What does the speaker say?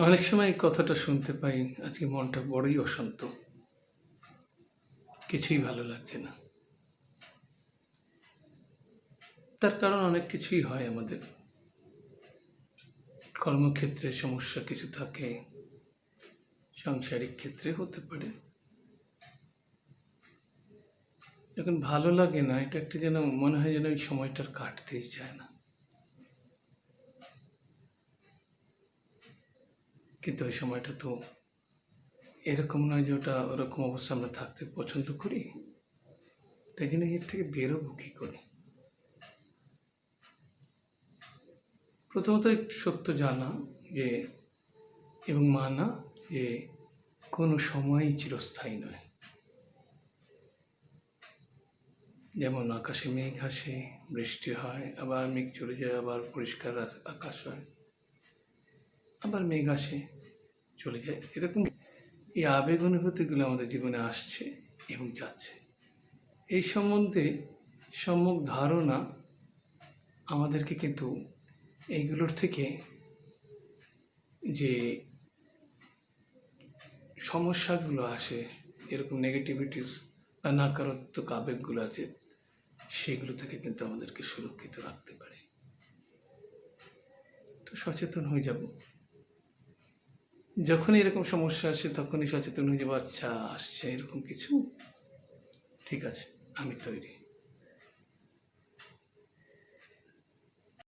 অনেক সময় কথাটা শুনতে পাই, আজকে মনটা বড়ই অশান্ত। কিছুই ভালো লাগছে না। তার কারণ অনেক কিছুই হয় আমাদের। কর্মক্ষেত্রে সমস্যা কিছু থাকে, সাংসারিক ক্ষেত্রে হতে পারে। যখন ভালো লাগে না, এটা একটা যেন মনে হয় যেন ওই সময়টার কাটতেই চায় না। কিন্তু ওই সময়টা তো এরকম নয় যে ওটা ওরকম অবস্থা আমরা থাকতে পছন্দ করি। তাই জন্য এর থেকে বেরোবো কী করে? প্রথমত সত্য জানা যে এবং মানা যে কোনো সময়ই চিরস্থায়ী নয়। যেমন আকাশে মেঘ আসে, বৃষ্টি হয়, আবার মেঘ চলে যায়, আবার পরিষ্কার আকাশ হয়। আবার মেঘ আসে, চলে যায়। এরকম এই আবেগ অনুভূতিগুলো আমাদের জীবনে আসছে এবং যাচ্ছে। এই সম্বন্ধে সম্যক ধারণা আমাদেরকে কিন্তু এইগুলোর থেকে যে সমস্যাগুলো আসে, এরকম নেগেটিভিটিস বা নাকারাত্মক আবেগগুলো আছে, সেগুলো থেকে কিন্তু আমাদেরকে সুরক্ষিত রাখতে পারে। তো সচেতন হয়ে যাব। যখন এরকম সমস্যা আসে, তখনই সচেতন হয়ে যাব আচ্ছা আসছে, এরকম কিছু। ঠিক আছে, আমি তৈরি।